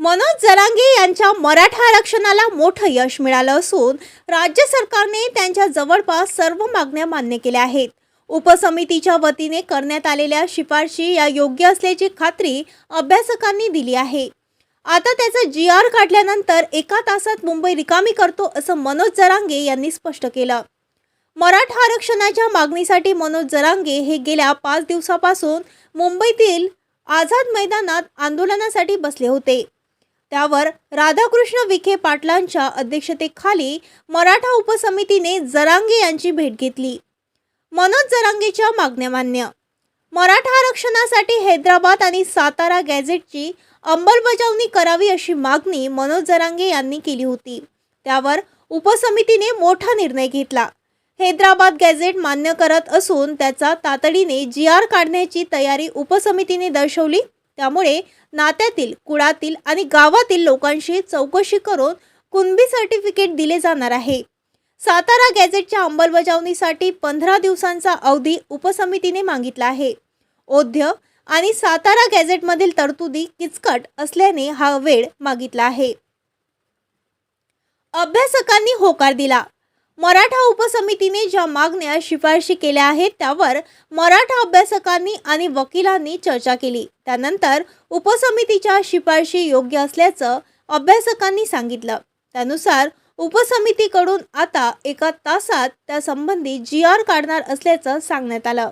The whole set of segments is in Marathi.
मनोज जरांगे यांच्या मराठा आरक्षणाला मोठं यश मिळालं असून राज्य सरकारने त्यांच्या जवळपास सर्व मागण्या मान्य केल्या आहेत. उपसमितीच्या वतीने करण्यात आलेल्या शिफारशी या योग्य असल्याची खात्री अभ्यासकांनी दिली आहे. आता त्याचं जी आर काढल्यानंतर एका तासात मुंबई रिकामी करतो असं मनोज जरांगे यांनी स्पष्ट केलं. मराठा आरक्षणाच्या मागणीसाठी मनोज जरांगे हे गेल्या पाच दिवसापासून मुंबईतील आझाद मैदानात आंदोलनासाठी बसले होते. त्यावर राधाकृष्ण विखे पाटलांच्या अध्यक्षतेखाली मराठा उपसमितीने जरांगे यांची भेट घेतली. मनोज जरांगेच्या मागण्या मान्य. मराठा आरक्षणासाठी हैदराबाद आणि सातारा गॅझेटची अंमलबजावणी करावी अशी मागणी मनोज जरांगे यांनी केली होती. त्यावर उपसमितीने मोठा निर्णय घेतला. हैदराबाद गॅझेट मान्य करत असून त्याचा तातडीने जी आर काढण्याची तयारी उपसमितीने दर्शवली त्यामुळे नात्यातील कुळातील आणि गावातील लोकांशी चौकशी करून कुणबी सर्टिफिकेट दिले जाणार आहे. सातारा गॅझेटच्या अंमलबजावणीसाठी पंधरा दिवसांचा अवधी उपसमितीने मागितला आहे. औद्य आणि सातारा गॅझेटमधील तरतुदी किचकट असल्याने हा वेळ मागितला आहे. अभ्यासकांनी होकार दिला. मराठा उपसमितीने ज्या मागण्या शिफारशी केल्या आहेत त्यावर मराठा अभ्यासकांनी आणि वकिलांनी चर्चा केली. त्यानंतर उपसमितीच्या शिफारशी योग्य असल्याचं अभ्यासकांनी सांगितलं. त्यानुसार उपसमितीकडून आता एका तासात त्यासंबंधी जी आर काढणार असल्याचं सांगण्यात आलं.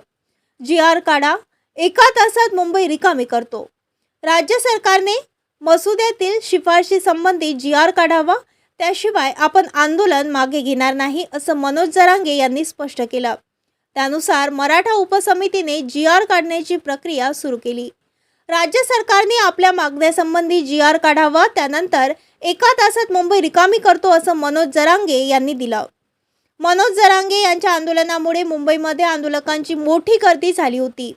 जी आर काढा एका तासात मुंबई रिकामी करतो. राज्य सरकारने मसुद्यातील शिफारशी संबंधी जी आर काढावा त्याशिवाय आपण आंदोलन मागे घेणार नाही असं मनोज जरांगे यांनी स्पष्ट केलं. त्यानुसार मराठा उपसमितीने जी आर काढण्याची प्रक्रिया सुरू केली. राज्य सरकारने आपल्या मागण्यासंबंधी जी आर काढावा त्यानंतर एका तासात मुंबई रिकामी करतो असं मनोज जरांगे यांनी दिलं. मनोज जरांगे यांच्या आंदोलनामुळे मुंबईमध्ये आंदोलकांची मोठी गर्दी झाली होती.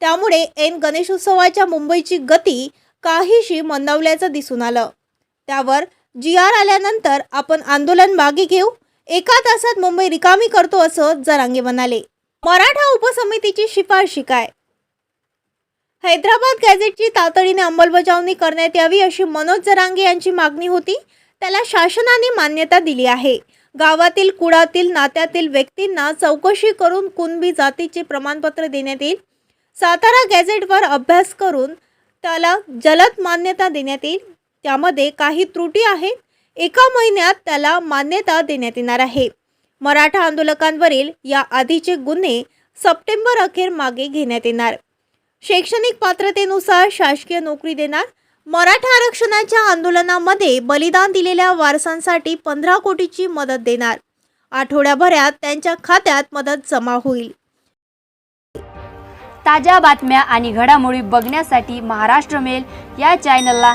त्यामुळे एन गणेशोत्सवाच्या मुंबईची गती काहीशी मंदावल्याचं दिसून आलं. त्यावर जी आर आल्यानंतर आपण आंदोलन मागे घेऊ. एका तासात मुंबई रिकामी करतो असं जरांगे म्हणाले. मराठा उपसमितीची शिफारशी काय? हैदराबाद गॅझेटची तातडीने अंमलबजावणी करण्यात यावी अशी मनोज जरांगे यांची मागणी होती. त्याला शासनाने मान्यता दिली आहे. गावातील कुळातील नात्यातील व्यक्तींना चौकशी करून कुणबी जातीचे प्रमाणपत्र देण्यात येईल. सातारा गॅझेटवर अभ्यास करून त्याला जलद मान्यता देण्यात येईल. त्यामध्ये काही त्रुटी आहेत. एका महिन्यात त्याला मान्यता देण्यात येणार आहे. मराठा आंदोलकांवरील या आधीचे गुन्हे सप्टेंबर अखेर मागे घेण्यात येणार. शैक्षणिक पात्रतेनुसार शासकीय नोकरी देणार. मराठा आरक्षणाच्या आंदोलनामध्ये बलिदान दिलेल्या वारसांसाठी पंधरा कोटीची मदत देणार. आठवड्याभरात त्यांच्या खात्यात मदत जमा होईल. ताज्या बातम्या आणि घडामोडी बघण्यासाठी महाराष्ट्र मेल या चॅनलला